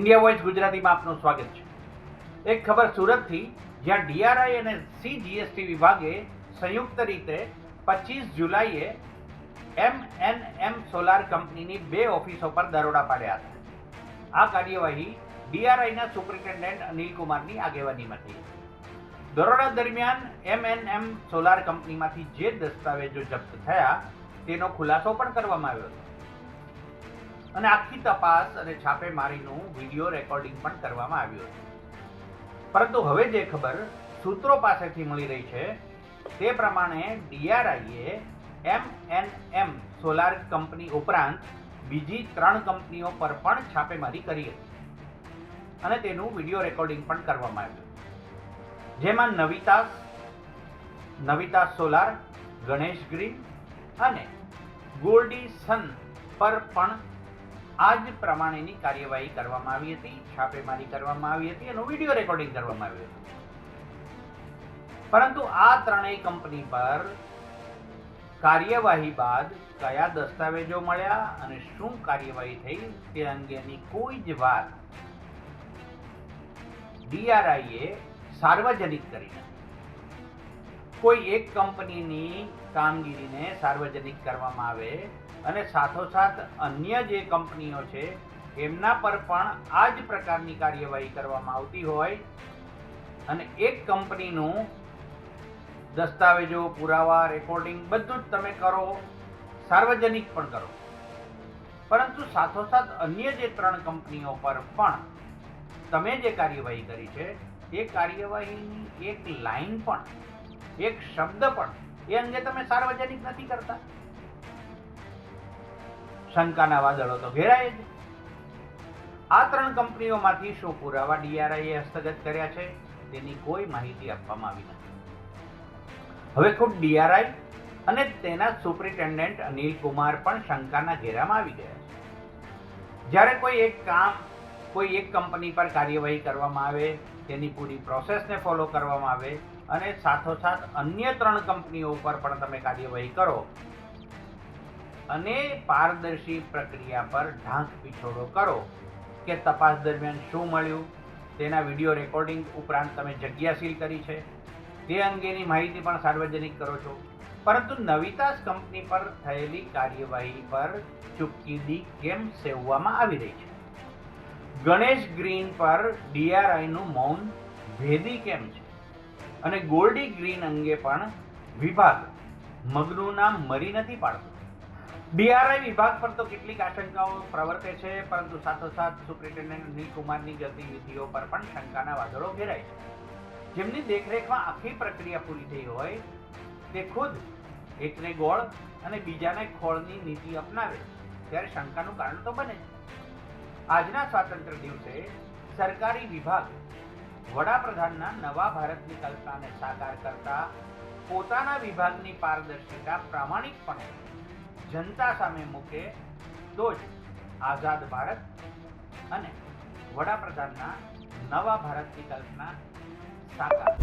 India voice ગુજરાતીમાં આપનું સ્વાગત છે. એક ખબર સુરતથી, જ્યાં ડીઆરઆઈ અને સી જીએસટી વિભાગે સંયુક્ત રીતે પચીસ જુલાઈએ એમ એન એમ સોલાર કંપનીની બે ઓફિસો પર દરોડા પાડ્યા હતા. આ કાર્યવાહી ડીઆરઆઈના સુપ્રિન્ટેન્ડન્ટ અનિલ કુમારની આગેવાનીમાં થઈ દરોડા દરમિયાન એમ એન એમ સોલાર કંપનીમાંથી જે દસ્તાવેજો જપ્ત થયા, તેનો ખુલાસો પણ કરવામાં આવ્યો હતો. અને આખી તપાસ અને છાપેમારીનું વીડિયો રેકોર્ડિંગ પણ કરવામાં આવ્યું હતું. પરંતુ હવે જે ખબર સૂત્રો પાસેથી મળી રહી છે, તે પ્રમાણે ડીઆરઆઈએ M N M solar company ઉપરાંત બીજી ત્રણ કંપનીઓ પર પણ છાપેમારી કરી હતી. અને તેનું વીડિયો રેકોર્ડિંગ પણ કરવામાં આવ્યું. જેમાં નવિતાસ નવિતા સોલાર, ગણેશ ગ્રીન અને ગોલ્ડી સન પર પણ આ જ પ્રમાણેની કાર્યવાહી કરવામાં આવી હતી, છાપેમારી કરવામાં આવી હતી એનું વીડિયો રેકોર્ડિંગ કરવામાં આવ્યું હતું. પરંતુ આ ત્રણેય કંપની પર કાર્યવાહી બાદ કયા દસ્તાવેજો મળ્યા અને શું કાર્યવાહી થઈ તે અંગેની કોઈ જ વાત ડીઆરઆઈએ સાર્વજનિક કરી નથી. કોઈ એક કંપનીની કામગીરીને સાર્વજનિક કરવામાં આવે અને સાથોસાથ અન્ય જે કંપનીઓ છે, એમના પર પણ આ જ પ્રકારની કાર્યવાહી કરવામાં આવતી હોય. અને એક કંપનીનું દસ્તાવેજો, પુરાવા, રેકોર્ડિંગ બધું જ તમે કરો, સાર્વજનિક પણ કરો. પરંતુ સાથોસાથ અન્ય જે ત્રણ કંપનીઓ પર પણ તમે જે કાર્યવાહી કરી છે, એ કાર્યવાહીની એક લાઈન પણ એક શબ્દ પણ એ અંગે તમે સાર્વજનિક નથી કરતા. શંકાના વાદળો તો ઘેરાય જ. આ ત્રણ કંપનીઓમાંથી શું પુરાવા ડીઆરઆઈએ હસ્તગત કર્યા છે. તેની કોઈ માહિતી આપવામાં આવી નથી. હવે ખુદ ડીઆરઆઈ અને તેના સુપ્રિન્ટેન્ડન્ટ અનિલ કુમાર પણ શંકાના ઘેરામાં આવી ગયા છે. જ્યારે કોઈ એક કામ કોઈ એક કંપની પર કાર્યવાહી કરવામાં આવે, તેની પૂરી પ્રોસેસને ફોલો કરવામાં આવે અને સાથોસાથ અન્ય ત્રણ કંપનીઓ ઉપર પણ તમે કાર્યવાહી કરો. અને પારદર્શી પ્રક્રિયા પર ઢાંક પીછોડો કરો કે તપાસ દરમિયાન શું મળ્યું, તેના વીડિયો રેકોર્ડિંગ ઉપરાંત તમે જગ્યા સીલ કરી છે, તે અંગેની માહિતી પણ સાર્વજનિક કરો છો. પરંતુ નવિતાસ કંપની પર થયેલી કાર્યવાહી પર ચૂપકીદી કેમ સેવવામાં આવી રહી છે? ગણેશ ગ્રીન પર ડીઆરઆઈનું મૌન ભેદી કેમ છે? અને ગોલ્ડી ગ્રીન અંગે પણ વિભાગ મગનું નામ મરી નથી પાડતું. ડીઆરઆઈ વિભાગ પર તો કેટલીક આશંકાઓ પ્રવર્તે છે, પરંતુ સાથોસાથ સુપ્રિન્ટેન્ડન્ટ અનિલ કુમારની ગતિવિધિઓ પર પણ શંકાના વાદળો ઘેરાય છે. જેમની દેખરેખમાં આખી પ્રક્રિયા પૂરી થઈ હોય, તે ખુદ એકને ગોળ અને બીજાને ખોળની નીતિ અપનાવે ત્યારે શંકાનું કારણ તો બને જ. આજના સ્વાતંત્ર્ય દિવસે સરકારી વિભાગ વડાપ્રધાનના નવા ભારતની કલ્પનાને સાકાર કરતા પોતાના વિભાગની પારદર્શિતા પ્રામાણિકપણે જનતા સામે મૂકે તો જ આઝાદ ભારત અને વડાપ્રધાનના નવા ભારતની કલ્પના સાકાર.